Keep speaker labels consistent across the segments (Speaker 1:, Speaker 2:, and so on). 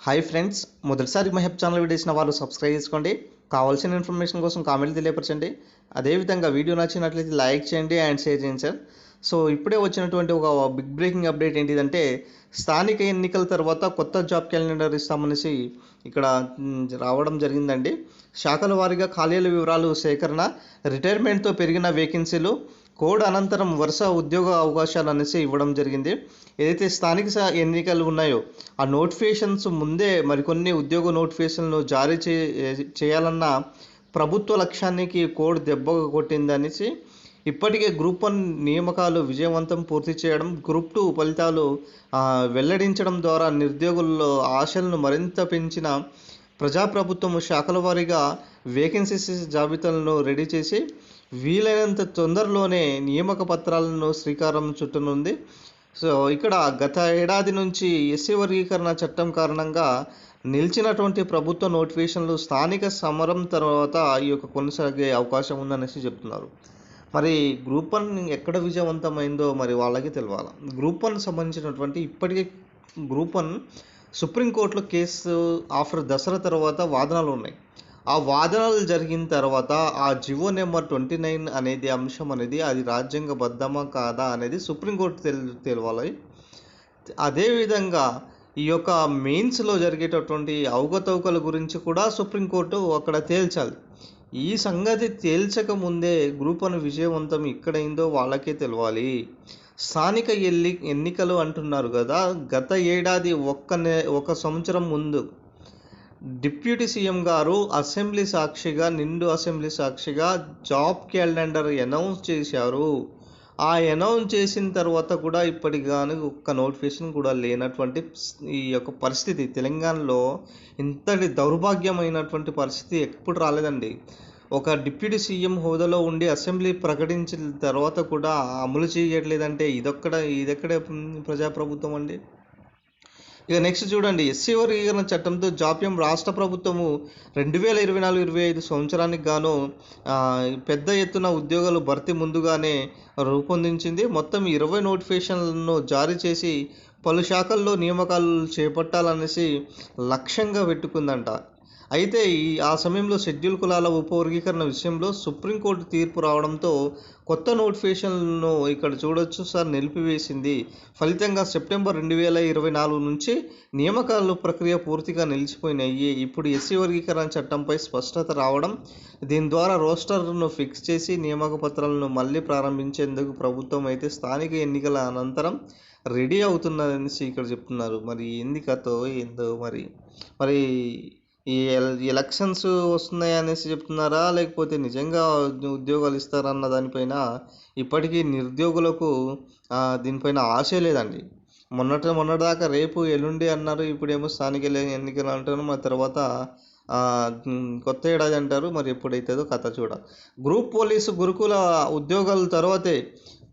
Speaker 1: Hi friends మొదటిసారి మహబ్ channel వీడియోసిన వాళ్ళు subscribe చేసుకోండి. కావాల్సిన ఇన్ఫర్మేషన్ కోసం కామెంట్ తెలియపరచండి. అదేవిధంగా వీడియో నచ్చినట్లయితే లైక్ చేయండి అండ్ షేర్ చేయండి సార్ సో ఇప్పుడే వచ్చినటువంటి ఒక బిగ్ బ్రేకింగ్ అప్డేట్ ఏంటిదంటే స్థానిక ఎన్నికల తర్వాత కొత్త జాబ్ క్యాలెండర్ ఇస్తామనేసి ఇక్కడ రావడం జరిగిందండి. శాఖల వారీగా ఖాళీల వివరాలు సేకరణ రిటైర్మెంట్తో పెరిగిన వేకెన్సీలు కోడ్ అనంతరం వరుస ఉద్యోగ అవకాశాలు అనేసి ఇవ్వడం జరిగింది. ఏదైతే స్థానిక ఎన్నికలు ఉన్నాయో ఆ నోటిఫికేషన్స్ ముందే మరికొన్ని ఉద్యోగ నోటిఫికేషన్లు జారీ చే చేయాలన్న ప్రభుత్వ లక్ష్యానికి కోడ్ దెబ్బ కొట్టిందనేసి ఇప్పటికే గ్రూప్ వన్ నియామకాలు విజయవంతం పూర్తి చేయడం గ్రూప్ టూ ఫలితాలు వెల్లడించడం ద్వారా నిరుద్యోగుల్లో ఆశలను మరింత పెంచిన ప్రజాప్రభుత్వం శాఖల వారీగా వేకెన్సీస్ జాబితాలను రెడీ చేసి వీలైనంత తొందరలోనే నియామక పత్రాలను శ్రీకారం చుట్టనుంది. సో ఇక్కడ గత ఏడాది నుంచి ఎస్సీ వర్గీకరణ చట్టం కారణంగా నిలిచినటువంటి ప్రభుత్వ నోటిఫికేషన్లు స్థానిక సమరం తర్వాత ఈ యొక్క కొనసాగే అవకాశం ఉందనేసి చెప్తున్నారు. మరి గ్రూప్ వన్ ఎక్కడ విజయవంతమైందో మరి వాళ్ళకి తెలవాలి? గ్రూప్ వన్ సంబంధించినటువంటి ఇప్పటికే గ్రూప్ వన్ సుప్రీంకోర్టులో కేసు ఆఫ్టర్ దసరా తర్వాత వాదనలు ఉన్నాయి. ఆ వాదనలు జరిగిన తర్వాత ఆ జివో నెంబర్ ట్వంటీ నైన్ అనేది అంశం అనేది అది రాజ్యాంగబద్ధమా కాదా అనేది సుప్రీంకోర్టు తెలి తెలవాలి. అదేవిధంగా ఈ యొక్క మెయిన్స్లో జరిగేటటువంటి అవకతవకల గురించి కూడా సుప్రీంకోర్టు అక్కడ తేల్చాలి. ఈ సంగతి తేల్చక ముందే గ్రూప్ అని విజయవంతం ఎక్కడైందో వాళ్ళకే తెలవాలి. స్థానిక ఎల్లి ఎన్నికలు అంటున్నారు కదా గత ఏడాది ఒక్క నె ఒక సంవత్సరం ముందు డిప్యూటీ సీఎం గారు అసెంబ్లీ సాక్షిగా నిండు అసెంబ్లీ సాక్షిగా జాబ్ క్యాలెండర్ అనౌన్స్ చేశారు. ఆ అనౌన్స్ చేసిన తర్వాత కూడా ఇప్పటికి కానీ ఒక్క నోటిఫికేషన్ కూడా లేనటువంటి ఈ యొక్క పరిస్థితి. తెలంగాణలో ఇంతటి దౌర్భాగ్యమైనటువంటి పరిస్థితి ఎప్పుడు రాలేదండి. ఒక డిప్యూటీ సీఎం హోదాలో ఉండి అసెంబ్లీ ప్రకటించిన తర్వాత కూడా అమలు చేయట్లేదంటే ఇదొక్కడ ఇదెక్కడ ప్రజాప్రభుత్వం అండి. ఇక నెక్స్ట్ చూడండి ఎస్సీ వర్గీకరణ చట్టంతో జాప్యం రాష్ట్ర ప్రభుత్వము రెండు వేల ఇరవై నాలుగు ఇరవై ఐదు సంవత్సరానికి గాను పెద్ద ఎత్తున ఉద్యోగాలు భర్తీ ముందుగానే రూపొందించింది. మొత్తం ఇరవై నోటిఫికేషన్లను జారీ చేసి పలు శాఖల్లో నియామకాలు చేపట్టాలనేసి లక్ష్యంగా పెట్టుకుందంట. అయితే ఈ ఆ సమయంలో షెడ్యూల్ కులాల ఉపవర్గీకరణ విషయంలో సుప్రీంకోర్టు తీర్పు రావడంతో కొత్త నోటిఫికేషన్లను ఇక్కడ చూడొచ్చు సార్ నిలిపివేసింది. ఫలితంగా సెప్టెంబర్ రెండు వేల ఇరవై నాలుగు నుంచి నియామకాల ప్రక్రియ పూర్తిగా నిలిచిపోయినాయి. ఇప్పుడు ఎస్సీ వర్గీకరణ చట్టంపై స్పష్టత రావడం దీని ద్వారా రోస్టర్ను ఫిక్స్ చేసి నియామక పత్రాలను మళ్ళీ ప్రారంభించేందుకు ప్రభుత్వం అయితే స్థానిక ఎన్నికల అనంతరం రెడీ అవుతున్నదనేసి ఇక్కడ చెప్తున్నారు. మరి ఎన్నికతో ఏందో మరి మరి ఈ ఎలక్షన్స్ వస్తున్నాయి అనేసి చెప్తున్నారా? లేకపోతే నిజంగా ఉద్యోగాలు ఇస్తారన్న దానిపైన ఇప్పటికీ నిరుద్యోగులకు దీనిపైన ఆశ లేదండి. మొన్నట మొన్నటిదాకా రేపు ఎల్లుండి అన్నారు ఇప్పుడేమో స్థానిక ఎన్నికలు అంటారు మరి తర్వాత కొత్త ఏడాది అంటారు మరి ఎప్పుడైతుందో కథ చూడ. గ్రూప్ పోలీసు గురుకుల ఉద్యోగాల తర్వాతే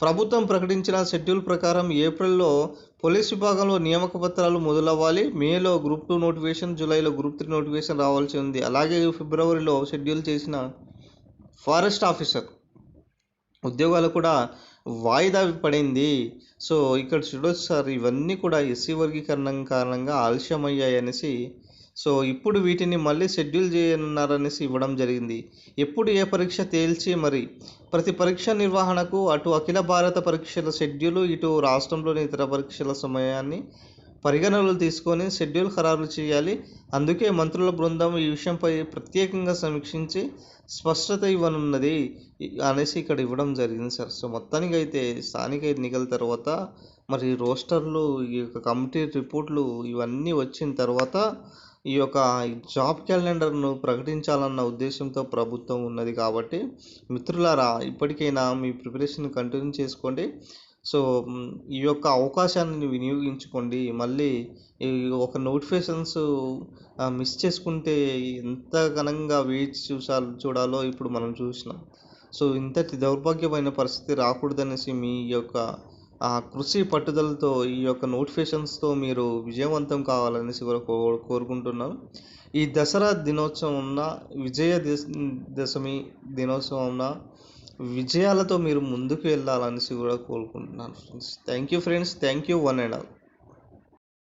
Speaker 1: ప్రభుత్వం ప్రకటించిన షెడ్యూల్ ప్రకారం ఏప్రిల్లో పోలీస్ విభాగంలో నియామక పత్రాలు మొదలవ్వాలి. మేలో గ్రూప్ టూ నోటిఫికేషన్ జూలైలో గ్రూప్ త్రీ నోటిఫికేషన్ రావాల్సి ఉంది. అలాగే ఫిబ్రవరిలో షెడ్యూల్ చేసిన ఫారెస్ట్ ఆఫీసర్ ఉద్యోగాలు కూడా వాయిదా పడింది. సో ఇక్కడ చూడొచ్చు సార్ ఇవన్నీ కూడా ఎస్సీ వర్గీకరణ కారణంగా ఆలస్యమయ్యాయి అనేసి సో ఇప్పుడు వీటిని మళ్ళీ షెడ్యూల్ చేయనున్నారనేసి ఇవ్వడం జరిగింది. ఎప్పుడు ఏ పరీక్ష తేల్చి మరి? ప్రతి పరీక్ష నిర్వహణకు అటు అఖిల భారత పరీక్షల షెడ్యూలు ఇటు రాష్ట్రంలోని ఇతర పరీక్షల సమయాన్ని పరిగణనలు తీసుకొని షెడ్యూల్ ఖరారు చేయాలి. అందుకే మంత్రుల బృందం ఈ విషయంపై ప్రత్యేకంగా సమీక్షించి స్పష్టత ఇవ్వనున్నది అనేసి ఇక్కడ ఇవ్వడం జరిగింది సార్. సో మొత్తానికి అయితే స్థానిక ఎన్నికల తర్వాత మరి రోస్టర్లు ఈ యొక్క కమిటీ రిపోర్ట్లు ఇవన్నీ వచ్చిన తర్వాత ఈ యొక్క జాబ్ క్యాలెండర్ను ప్రకటించాలన్న ఉద్దేశంతో ప్రభుత్వం ఉన్నది కాబట్టి మిత్రులారా ఇప్పటికైనా మీ ప్రిపరేషన్ కంటిన్యూ చేసుకోండి. సో ఈ యొక్క అవకాశాన్ని వినియోగించుకోండి. మళ్ళీ ఈ ఒక నోటిఫికేషన్స్ మిస్ చేసుకుంటే ఎంత ఘనంగా వేచి చూసాలు చూడాలో ఇప్పుడు మనం చూసినాం. సో ఇంతటి దౌర్భాగ్యమైన పరిస్థితి రాకూడదనేసి మీ యొక్క కృషి పట్టుదలతో ఈ యొక్క నోటిఫికేషన్స్తో మీరు విజయవంతం కావాలనేసి కూడా కో కోరుకుంటున్నాను ఈ దసరా దినోత్సవంన విజయ దశ- దశమి దినోత్సవంన విజయాలతో మీరు ముందుకు వెళ్ళాలనేసి కూడా కోరుకుంటున్నాను friends thank you friends thank you one and all